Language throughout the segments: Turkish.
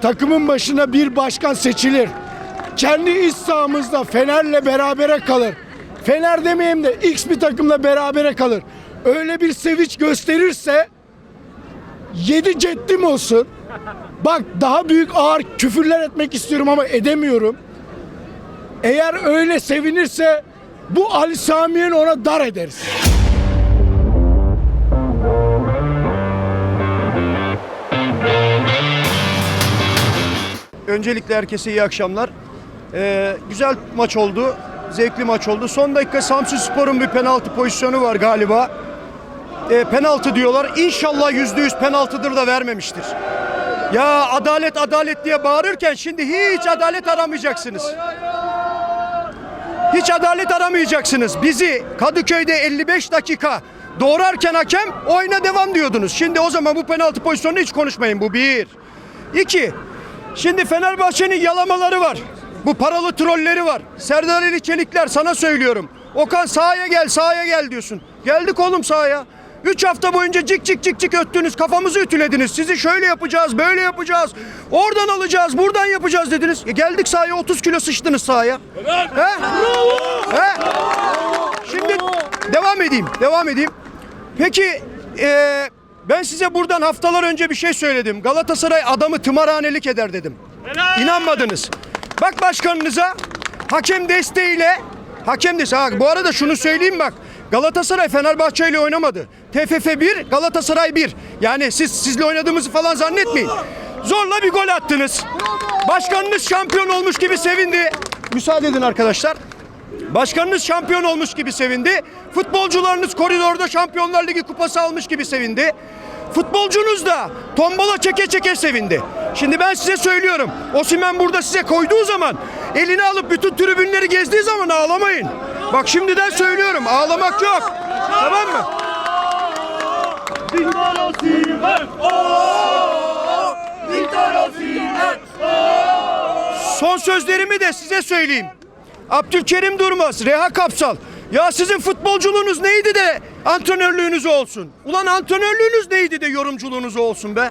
takımın başına bir başkan seçilir. Kendi iç sahamızda Fener'le berabere kalır. Fener demeyeyim de X bir takımla berabere kalır. Öyle bir sevinç gösterirse yedi ceddim olsun. Bak daha büyük ağır küfürler etmek istiyorum ama edemiyorum. Eğer öyle sevinirse bu Ali Sami'nin ona dar ederiz. Öncelikle herkese iyi akşamlar. Ee, güzel maç oldu. Zevkli maç oldu. Son dakika Samsun Spor'un bir penaltı pozisyonu var galiba. Ee, penaltı diyorlar. İnşallah yüzde yüz penaltıdır da vermemiştir. Ya adalet adalet diye bağırırken şimdi hiç adalet aramayacaksınız. Hiç adalet aramayacaksınız. Bizi Kadıköy'de 55 dakika doğrarken hakem oyuna devam diyordunuz. Şimdi o zaman bu penaltı pozisyonunu hiç konuşmayın. Bu bir. İki. Şimdi Fenerbahçe'nin yalamaları var. Bu paralı trolleri var. Serdar Ali Çelikler sana söylüyorum. Okan sahaya gel sahaya gel diyorsun. Geldik oğlum sahaya. Üç hafta boyunca cik cik cik cik öttünüz. Kafamızı ütülediniz. Sizi şöyle yapacağız, böyle yapacağız. Oradan alacağız, buradan yapacağız dediniz. E geldik sahaya 30 kilo sıçtınız sahaya. He? He? Şimdi devam edeyim, devam edeyim. Peki eee, ben size buradan haftalar önce bir şey söyledim. Galatasaray adamı tımarhanelik eder dedim. İnanmadınız. Bak başkanınıza hakem desteğiyle hakem desteği. Ha, bu arada şunu söyleyeyim bak. Galatasaray Fenerbahçe ile oynamadı. TFF 1, Galatasaray 1. Yani siz sizle oynadığımızı falan zannetmeyin. Zorla bir gol attınız. Başkanınız şampiyon olmuş gibi sevindi. Müsaade edin arkadaşlar. Başkanınız şampiyon olmuş gibi sevindi. Futbolcularınız koridorda Şampiyonlar Ligi kupası almış gibi sevindi. Futbolcunuz da tombala çeke çeke sevindi. Şimdi ben size söylüyorum. Osimhen burada size koyduğu zaman elini alıp bütün tribünleri gezdiği zaman ağlamayın. Bak şimdiden söylüyorum ağlamak yok. Tamam mı? Son sözlerimi de size söyleyeyim. Abdülkerim Durmaz, Reha Kapsal. Ya sizin futbolculuğunuz neydi de antrenörlüğünüz olsun? Ulan antrenörlüğünüz neydi de yorumculuğunuz olsun be?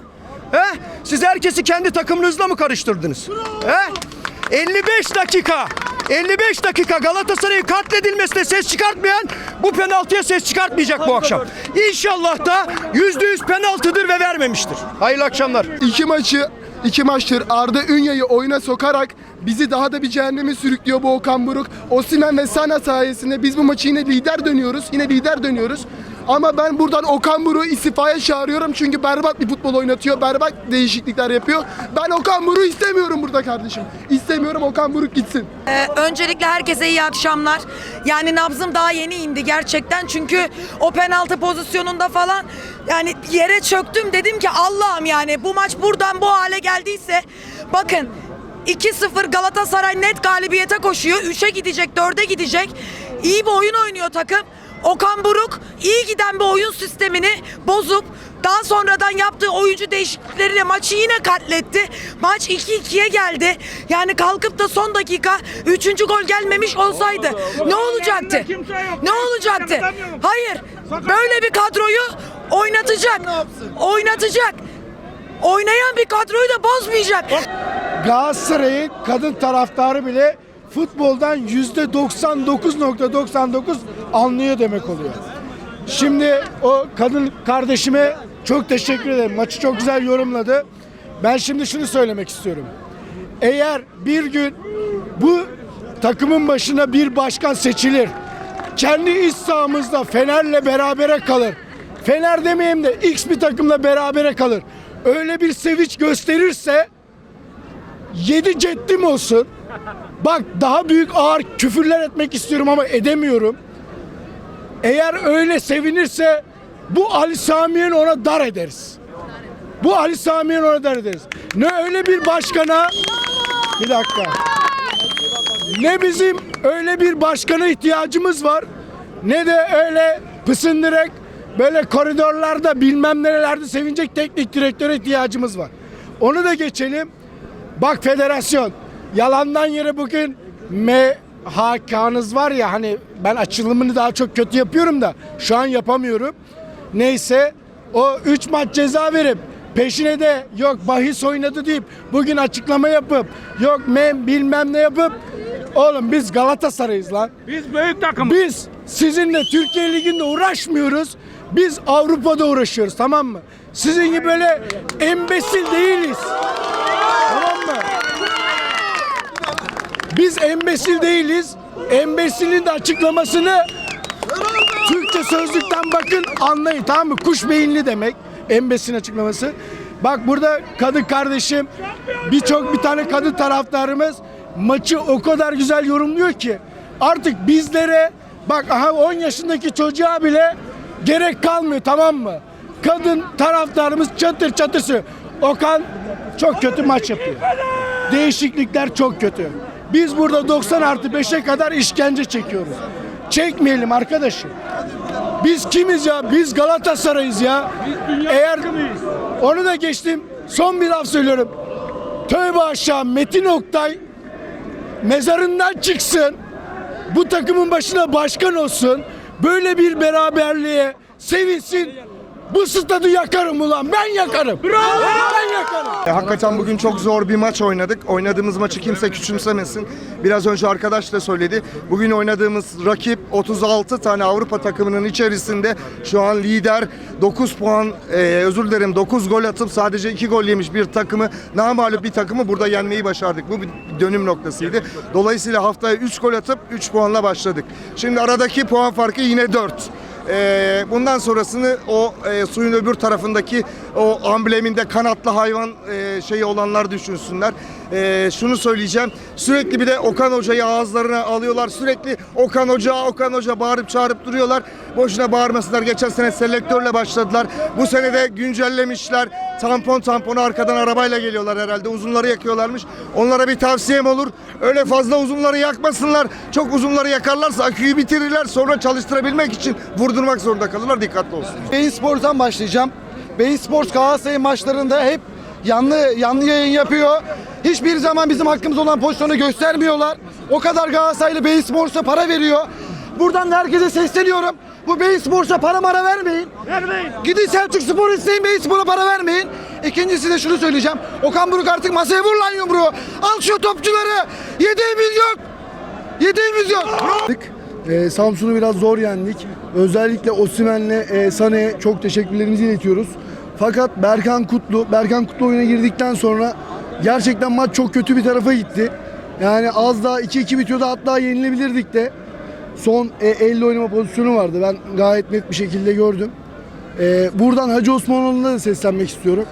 He? Siz herkesi kendi takımınızla mı karıştırdınız? He? 55 dakika 55 dakika Galatasaray'ın katledilmesine ses çıkartmayan bu penaltıya ses çıkartmayacak bu akşam. İnşallah da %100 penaltıdır ve vermemiştir. Hayırlı akşamlar. İki maçı, iki maçtır Arda Ünya'yı oyuna sokarak bizi daha da bir cehenneme sürüklüyor bu Okan Buruk. Osimhen ve Sana sayesinde biz bu maçı yine lider dönüyoruz. Yine lider dönüyoruz. Ama ben buradan Okan Buruk'u istifaya çağırıyorum çünkü berbat bir futbol oynatıyor. Berbat değişiklikler yapıyor. Ben Okan Buruk'u istemiyorum burada kardeşim. İstemiyorum Okan Buruk gitsin. Ee, öncelikle herkese iyi akşamlar. Yani nabzım daha yeni indi gerçekten. Çünkü o penaltı pozisyonunda falan yani yere çöktüm dedim ki Allah'ım yani bu maç buradan bu hale geldiyse bakın 2-0 Galatasaray net galibiyete koşuyor. 3'e gidecek, 4'e gidecek. İyi bir oyun oynuyor takım. Okan Buruk iyi giden bir oyun sistemini bozup daha sonradan yaptığı oyuncu değişiklikleriyle maçı yine katletti. Maç 2-2'ye geldi. Yani kalkıp da son dakika 3. gol gelmemiş olsaydı ne olacaktı? Ne olacaktı? Hayır. Böyle bir kadroyu oynatacak. Oynatacak. Oynayan bir kadroyu da bozmayacak. Galatasaray'ın kadın taraftarı bile futboldan yüzde 99.99 anlıyor demek oluyor. Şimdi o kadın kardeşime çok teşekkür ederim. Maçı çok güzel yorumladı. Ben şimdi şunu söylemek istiyorum. Eğer bir gün bu takımın başına bir başkan seçilir. Kendi iç sahamızda Fener'le berabere kalır. Fener demeyeyim de X bir takımla berabere kalır. Öyle bir sevinç gösterirse yedi ceddim olsun. Bak daha büyük ağır küfürler etmek istiyorum ama edemiyorum. Eğer öyle sevinirse bu Ali Sami'nin ona dar ederiz. Bu Ali Sami'nin ona dar ederiz. Ne öyle bir başkana bir dakika. Ne bizim öyle bir başkana ihtiyacımız var ne de öyle pısındırarak böyle koridorlarda bilmem nerelerde sevinecek teknik direktöre ihtiyacımız var. Onu da geçelim. Bak federasyon yalandan yere bugün MHK'nız var ya hani ben açılımını daha çok kötü yapıyorum da şu an yapamıyorum. Neyse o 3 maç ceza verip peşine de yok bahis oynadı deyip bugün açıklama yapıp yok mem bilmem ne yapıp oğlum biz Galatasaray'ız lan. Biz büyük takım. Biz sizinle Türkiye Ligi'nde uğraşmıyoruz. Biz Avrupa'da uğraşıyoruz tamam mı? Sizin gibi böyle embesil değiliz. Tamam mı? Biz embesil değiliz. Embesilin de açıklamasını Türkçe sözlükten bakın anlayın tamam mı? Kuş beyinli demek embesin açıklaması. Bak burada kadın kardeşim birçok bir tane kadın taraftarımız maçı o kadar güzel yorumluyor ki artık bizlere bak aha 10 yaşındaki çocuğa bile gerek kalmıyor tamam mı? Kadın taraftarımız çatır söylüyor. Okan çok kötü maç yapıyor. Değişiklikler çok kötü. Biz burada 90 artı 5'e kadar işkence çekiyoruz. Çekmeyelim arkadaşım. Biz kimiz ya? Biz Galatasaray'ız ya. Eğer onu da geçtim. Son bir laf söylüyorum. Tövbe aşağı Metin Oktay mezarından çıksın. Bu takımın başına başkan olsun. Böyle bir beraberliğe sevinsin. Bu stadı yakarım ulan. Ben yakarım. Bravo. Ben yakarım. E, Hakikaten bugün çok zor bir maç oynadık. Oynadığımız maçı kimse küçümsemesin. Biraz önce arkadaş da söyledi. Bugün oynadığımız rakip 36 tane Avrupa takımının içerisinde şu an lider 9 puan e, özür dilerim 9 gol atıp sadece 2 gol yemiş bir takımı namağlup bir takımı burada yenmeyi başardık. Bu bir dönüm noktasıydı. Dolayısıyla haftaya 3 gol atıp 3 puanla başladık. Şimdi aradaki puan farkı yine 4. Ee, bundan sonrasını o e, suyun öbür tarafındaki o ambleminde kanatlı hayvan e, şeyi olanlar düşünsünler. Ee, şunu söyleyeceğim. Sürekli bir de Okan Hoca'yı ağızlarına alıyorlar. Sürekli Okan Hoca, Okan Hoca bağırıp çağırıp duruyorlar. Boşuna bağırmasınlar. Geçen sene selektörle başladılar. Bu sene de güncellemişler. Tampon tamponu arkadan arabayla geliyorlar herhalde. Uzunları yakıyorlarmış. Onlara bir tavsiyem olur. Öyle fazla uzunları yakmasınlar. Çok uzunları yakarlarsa aküyü bitirirler. Sonra çalıştırabilmek için vurdurmak zorunda kalırlar. Dikkatli olsun. Beyin Spor'dan başlayacağım. Beyin Spor Galatasaray maçlarında hep yanlı yanlı yayın yapıyor. Hiçbir zaman bizim hakkımız olan pozisyonu göstermiyorlar. O kadar Galatasaraylı Beyin Spor'sa para veriyor. Buradan da herkese sesleniyorum. Bu Beyin Spor'sa para mara vermeyin. Vermeyin. Gidin Selçuk Spor isteyin Beyin Spor'a para vermeyin. İkincisi de şunu söyleyeceğim. Okan Buruk artık masaya vur lan yumruğu. Al şu topçuları. Yedeğimiz yok. Yedeğimiz yok. Ee, Samsun'u biraz zor yendik. Özellikle Osimhen'le e, Sane'ye çok teşekkürlerimizi iletiyoruz. Fakat Berkan Kutlu, Berkan Kutlu oyuna girdikten sonra gerçekten maç çok kötü bir tarafa gitti. Yani az daha 2-2 bitiyordu hatta yenilebilirdik de. Son e, elle oynama pozisyonu vardı. Ben gayet net bir şekilde gördüm. Ee, buradan Hacı Osmanoğlu'na da seslenmek istiyorum.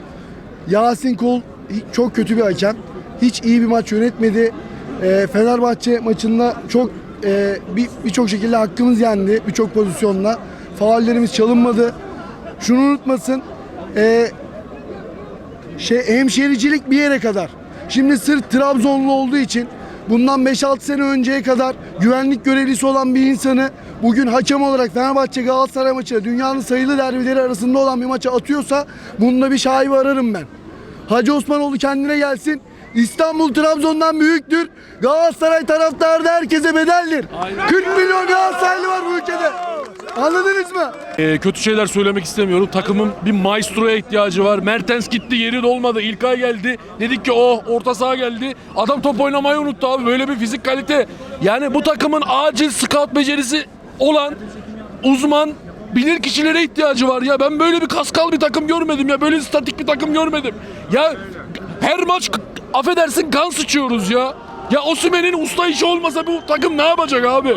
Yasin Kol çok kötü bir hakem. Hiç iyi bir maç yönetmedi. Ee, Fenerbahçe maçında çok e, bir- birçok şekilde hakkımız yendi. Birçok pozisyonla. Faullerimiz çalınmadı. Şunu unutmasın. E, şey hemşericilik bir yere kadar. Şimdi sırf Trabzonlu olduğu için bundan 5-6 sene önceye kadar güvenlik görevlisi olan bir insanı bugün hakem olarak Fenerbahçe Galatasaray maçı dünyanın sayılı derbileri arasında olan bir maça atıyorsa bunda bir şaibi ararım ben. Hacı Osmanoğlu kendine gelsin. İstanbul Trabzon'dan büyüktür. Galatasaray taraftarı da herkese bedeldir. 40 milyon Galatasaraylı var bu ülkede. Anladınız mı? Ee, kötü şeyler söylemek istemiyorum. Takımın bir maestroya ihtiyacı var. Mertens gitti yeri dolmadı. İlkay geldi. Dedik ki oh orta saha geldi. Adam top oynamayı unuttu abi. Böyle bir fizik kalite. Yani bu takımın acil scout becerisi olan uzman bilir kişilere ihtiyacı var ya. Ben böyle bir kaskal bir takım görmedim ya. Böyle statik bir takım görmedim. Ya her maç affedersin kan sıçıyoruz ya. Ya Osimhen'in usta işi olmasa bu takım ne yapacak abi?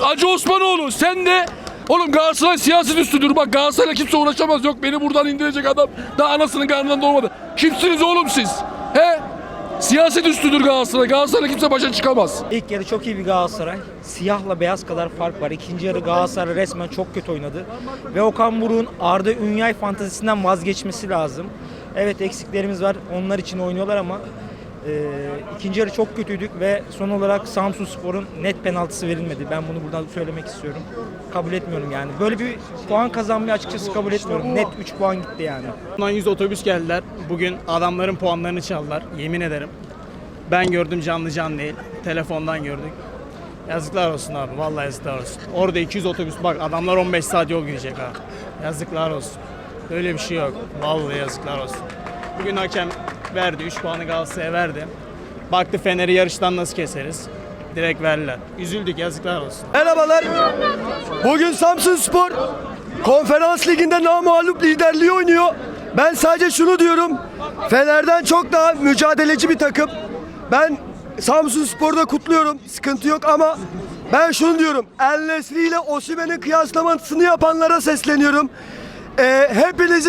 Hacı Osmanoğlu sen de Oğlum Galatasaray siyasi üstüdür. Bak Galatasaray'la kimse uğraşamaz. Yok beni buradan indirecek adam. Daha anasının karnından doğmadı. Kimsiniz oğlum siz? He? Siyaset üstüdür Galatasaray. Galatasaray'la kimse başa çıkamaz. İlk yarı çok iyi bir Galatasaray. Siyahla beyaz kadar fark var. İkinci yarı Galatasaray resmen çok kötü oynadı. Ve Okan Buruk'un Arda Ünyay fantazisinden vazgeçmesi lazım. Evet eksiklerimiz var. Onlar için oynuyorlar ama e, ikinci yarı çok kötüydük ve son olarak Samsun Spor'un net penaltısı verilmedi. Ben bunu buradan söylemek istiyorum. Kabul etmiyorum yani. Böyle bir puan kazanmayı açıkçası kabul etmiyorum. Net 3 puan gitti yani. Bundan 100 otobüs geldiler. Bugün adamların puanlarını çaldılar. Yemin ederim. Ben gördüm canlı canlı değil. Telefondan gördük. Yazıklar olsun abi. Vallahi yazıklar olsun. Orada 200 otobüs. Bak adamlar 15 saat yol gidecek ha. Yazıklar olsun. Öyle bir şey yok. Vallahi yazıklar olsun. Bugün hakem verdi. 3 puanı Galatasaray'a verdi. Baktı Fener'i yarıştan nasıl keseriz. Direkt verdiler. Üzüldük yazıklar olsun. Merhabalar. Bugün Samsun Spor Konferans Ligi'nde namağlup liderliği oynuyor. Ben sadece şunu diyorum. Fener'den çok daha mücadeleci bir takım. Ben Samsun Spor'da kutluyorum. Sıkıntı yok ama ben şunu diyorum. El Nesri ile Osimhen'in kıyaslamasını yapanlara sesleniyorum. Ee, hepinizi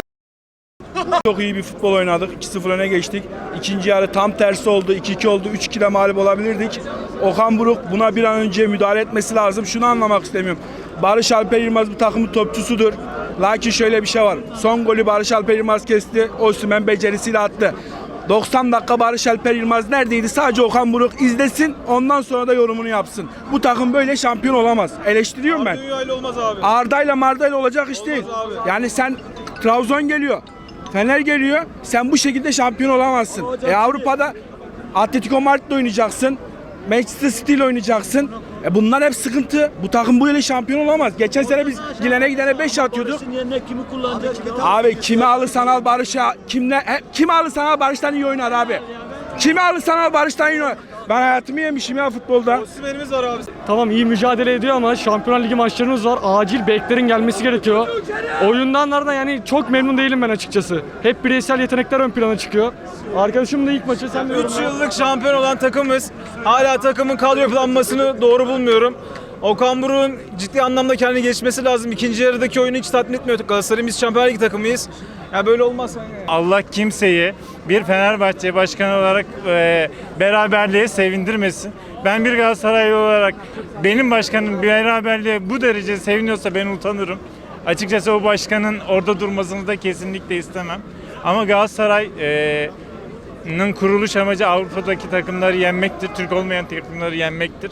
Çok iyi bir futbol oynadık. 2-0 öne geçtik. İkinci yarı tam tersi oldu. 2-2 oldu. 3-2'de mağlup olabilirdik. Okan Buruk buna bir an önce müdahale etmesi lazım. Şunu anlamak istemiyorum. Barış Alper Yılmaz bu takımın topçusudur. Lakin şöyle bir şey var. Son golü Barış Alper Yılmaz kesti. Osimhen becerisiyle attı. 90 dakika Barış Alper Yılmaz neredeydi? Sadece Okan Buruk izlesin. Ondan sonra da yorumunu yapsın. Bu takım böyle şampiyon olamaz. Eleştiriyorum ben. olmaz abi. Arda'yla Marda'yla olacak iş değil. Yani sen Trabzon geliyor. Fener geliyor. Sen bu şekilde şampiyon olamazsın. E Avrupa'da Atletico Madrid'le oynayacaksın. Manchester City ile oynayacaksın. E bunlar hep sıkıntı. Bu takım böyle şampiyon olamaz. Geçen sene biz gidene gidene 5 atıyorduk. Abi kimi alırsan al Barış'a kimle he, kimi alırsan al Barış'tan iyi oynar abi. Kimi alırsan al Barış'tan iyi oynar. Ben hayatımı yemişim ya futbolda. Tamam iyi mücadele ediyor ama Şampiyonlar Ligi maçlarımız var. Acil beklerin gelmesi gerekiyor. Oyundanlardan yani çok memnun değilim ben açıkçası. Hep bireysel yetenekler ön plana çıkıyor. Arkadaşım da ilk maçı sen de 3 yıllık şampiyon olan takımız. Hala takımın kadro yapılanmasını doğru bulmuyorum. Okan Buruk'un ciddi anlamda kendini geçmesi lazım. İkinci yarıdaki oyunu hiç tatmin etmiyor. Galatasaray'ın biz Şampiyonlar Ligi takımıyız. Ya böyle olmaz. Allah kimseyi bir Fenerbahçe başkanı olarak e, beraberliğe sevindirmesin. Ben bir Galatasaraylı olarak benim başkanım beraberliğe bu derece seviniyorsa ben utanırım. Açıkçası o başkanın orada durmasını da kesinlikle istemem. Ama Galatasaray e, kuruluş amacı Avrupa'daki takımları yenmektir. Türk olmayan takımları yenmektir.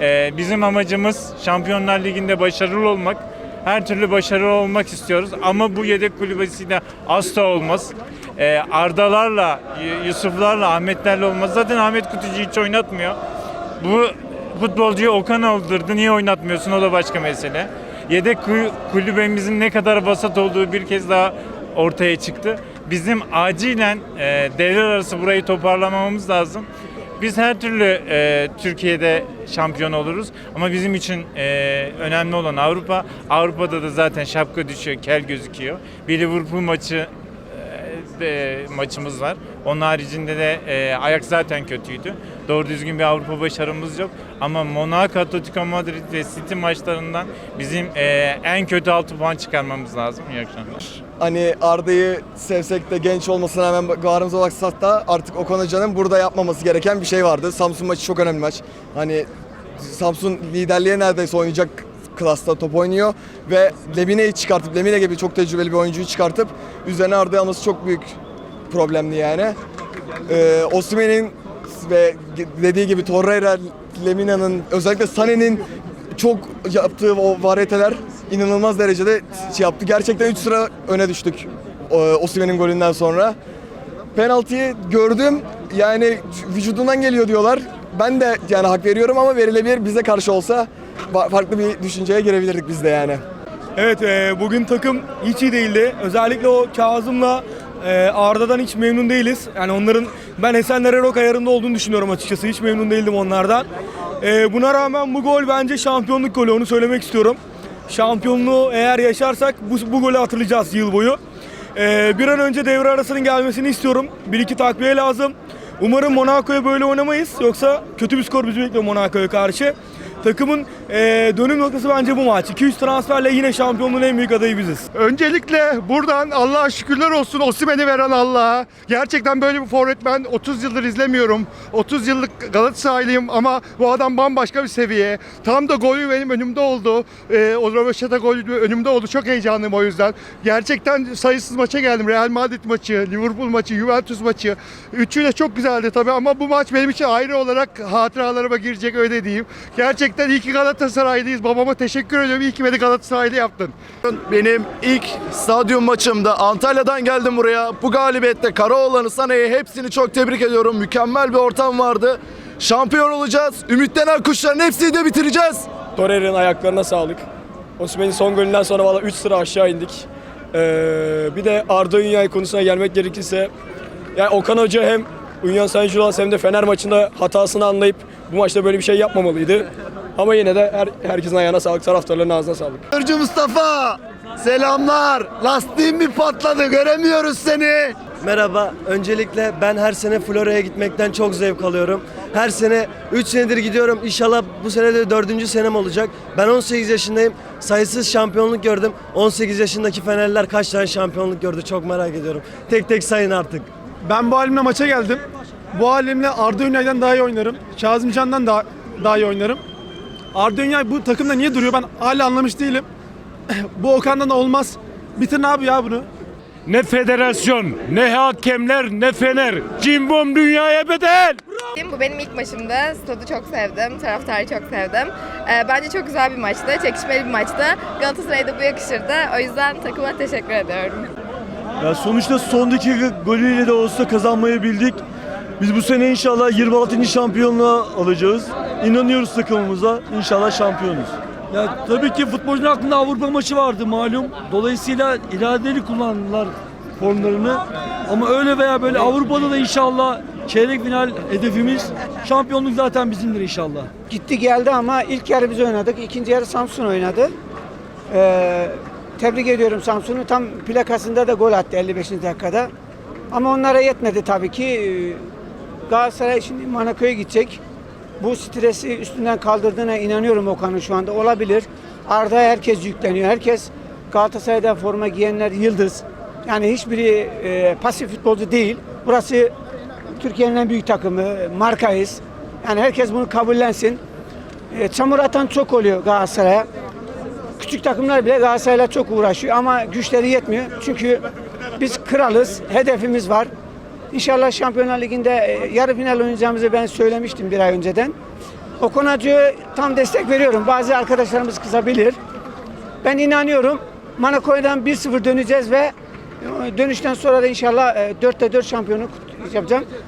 Ee, bizim amacımız Şampiyonlar Ligi'nde başarılı olmak. Her türlü başarılı olmak istiyoruz ama bu yedek kulübesiyle asla olmaz. Ee, Ardalarla, Yusuflarla, Ahmetlerle olmaz. Zaten Ahmet Kutucu hiç oynatmıyor. Bu futbolcuyu Okan aldırdı. Niye oynatmıyorsun? O da başka mesele. Yedek ku- kulübemizin ne kadar vasat olduğu bir kez daha ortaya çıktı. Bizim acilen e, devler arası burayı toparlamamız lazım. Biz her türlü e, Türkiye'de şampiyon oluruz ama bizim için e, önemli olan Avrupa. Avrupa'da da zaten şapka düşüyor, kel gözüküyor. Bir Liverpool maçı e, maçımız var. Onun haricinde de e, ayak zaten kötüydü. Doğru düzgün bir Avrupa başarımız yok. Ama Monaco, Atletico Madrid ve City maçlarından bizim e, en kötü 6 puan çıkarmamız lazım. İyi akşamlar. Hani Arda'yı sevsek de genç olmasına rağmen bağrımıza baksak da artık Okan Hoca'nın burada yapmaması gereken bir şey vardı. Samsun maçı çok önemli maç. Hani Samsun liderliğe neredeyse oynayacak klasta top oynuyor ve Lemine'yi çıkartıp Lemine gibi çok tecrübeli bir oyuncuyu çıkartıp üzerine Arda'yı alması çok büyük problemli yani. Ee, Osimhen'in ve dediği gibi Torreira, Lemina'nın özellikle Sané'nin çok yaptığı o varyeteler inanılmaz derecede şey yaptı. Gerçekten 3 sıra öne düştük Osimhen'in golünden sonra. Penaltıyı gördüm. Yani vücudundan geliyor diyorlar. Ben de yani hak veriyorum ama verilebilir bize karşı olsa farklı bir düşünceye girebilirdik biz de yani. Evet e, bugün takım hiç iyi değildi. Özellikle o Kazım'la e, Arda'dan hiç memnun değiliz. Yani onların ben Esenler Erok ayarında olduğunu düşünüyorum açıkçası. Hiç memnun değildim onlardan. E, buna rağmen bu gol bence şampiyonluk golü onu söylemek istiyorum. Şampiyonluğu eğer yaşarsak bu, bu golü hatırlayacağız yıl boyu. E, bir an önce devre arasının gelmesini istiyorum. Bir iki takviye lazım. Umarım Monaco'ya böyle oynamayız. Yoksa kötü bir skor bizi bekliyor Monaco'ya karşı. Takımın eee, dönüm noktası bence bu maç. 200 transferle yine şampiyonluğun en büyük adayı biziz. Öncelikle buradan Allah'a şükürler olsun Osimhen'i veren Allah'a. Gerçekten böyle bir forvet ben 30 yıldır izlemiyorum. 30 yıllık Galatasaraylıyım ama bu adam bambaşka bir seviye. Tam da golü benim önümde oldu. Ee, o Röveşata golü önümde oldu. Çok heyecanlıyım o yüzden. Gerçekten sayısız maça geldim. Real Madrid maçı, Liverpool maçı, Juventus maçı. Üçü de çok güzeldi tabii ama bu maç benim için ayrı olarak hatıralarıma girecek öyle diyeyim. Gerçekten iyi ki Galatasaraylıyız. Babama teşekkür ediyorum. İyi ki beni Galatasaraylı yaptın. Benim ilk stadyum maçımda Antalya'dan geldim buraya. Bu galibiyette Karaoğlan'ı, Sane'yi hepsini çok tebrik ediyorum. Mükemmel bir ortam vardı. Şampiyon olacağız. Ümitlenen kuşların hepsini de bitireceğiz. Torreira'nın ayaklarına sağlık. Osimhen'in son golünden sonra valla 3 sıra aşağı indik. Ee, bir de Arda Ünyay konusuna gelmek gerekirse yani Okan Hoca hem Ünyan Saint hem de Fener maçında hatasını anlayıp bu maçta böyle bir şey yapmamalıydı. Ama yine de her, herkesin ayağına sağlık, taraftarların ağzına sağlık. Hırcı Mustafa selamlar. Lastiğim mi patladı göremiyoruz seni. Merhaba. Öncelikle ben her sene Florya'ya gitmekten çok zevk alıyorum. Her sene 3 senedir gidiyorum. İnşallah bu sene de 4. senem olacak. Ben 18 yaşındayım. Sayısız şampiyonluk gördüm. 18 yaşındaki Fenerliler kaç tane şampiyonluk gördü çok merak ediyorum. Tek tek sayın artık. Ben bu halimle maça geldim. Bu halimle Arda Ünyay'dan daha iyi oynarım. Kazımcan'dan daha, daha iyi oynarım. Arda Ünyay bu takımda niye duruyor ben hala anlamış değilim. bu Okan'dan da olmaz. Bitirin abi ya bunu. Ne federasyon, ne hakemler, ne fener. Cimbom dünyaya bedel. Bu benim ilk maçımdı. Stadı çok sevdim, taraftarı çok sevdim. Ee, bence çok güzel bir maçtı, çekişmeli bir maçtı. Galatasaray'a da bu yakışırdı. O yüzden takıma teşekkür ediyorum. Ya sonuçta son dakika golüyle de olsa kazanmayı bildik. Biz bu sene inşallah 26. şampiyonluğa alacağız. İnanıyoruz takımımıza. İnşallah şampiyonuz. Ya tabii ki futbolcunun aklında Avrupa maçı vardı malum. Dolayısıyla iradeli kullandılar formlarını. Ama öyle veya böyle Avrupa'da da inşallah çeyrek final hedefimiz. Şampiyonluk zaten bizimdir inşallah. Gitti geldi ama ilk yarı biz oynadık. ikinci yarı Samsun oynadı. Ee, tebrik ediyorum Samsun'u. Tam plakasında da gol attı 55. dakikada. Ama onlara yetmedi tabii ki. Galatasaray şimdi Monaco'ya gidecek. Bu stresi üstünden kaldırdığına inanıyorum Okan'ın şu anda. Olabilir. Arda herkes yükleniyor. Herkes Galatasaray'da forma giyenler yıldız. Yani hiçbiri e, pasif futbolcu değil. Burası Türkiye'nin en büyük takımı. Markayız. Yani herkes bunu kabullensin. E, çamur atan çok oluyor Galatasaray'a. Küçük takımlar bile Galatasaray'la çok uğraşıyor ama güçleri yetmiyor. Çünkü biz kralız, hedefimiz var. İnşallah Şampiyonlar Ligi'nde e, yarı final oynayacağımızı ben söylemiştim bir ay önceden. O konuya tam destek veriyorum. Bazı arkadaşlarımız kızabilir. Ben inanıyorum. Monaco'dan 1-0 döneceğiz ve e, dönüşten sonra da inşallah e, 4'te 4 şampiyonluk yapacağım.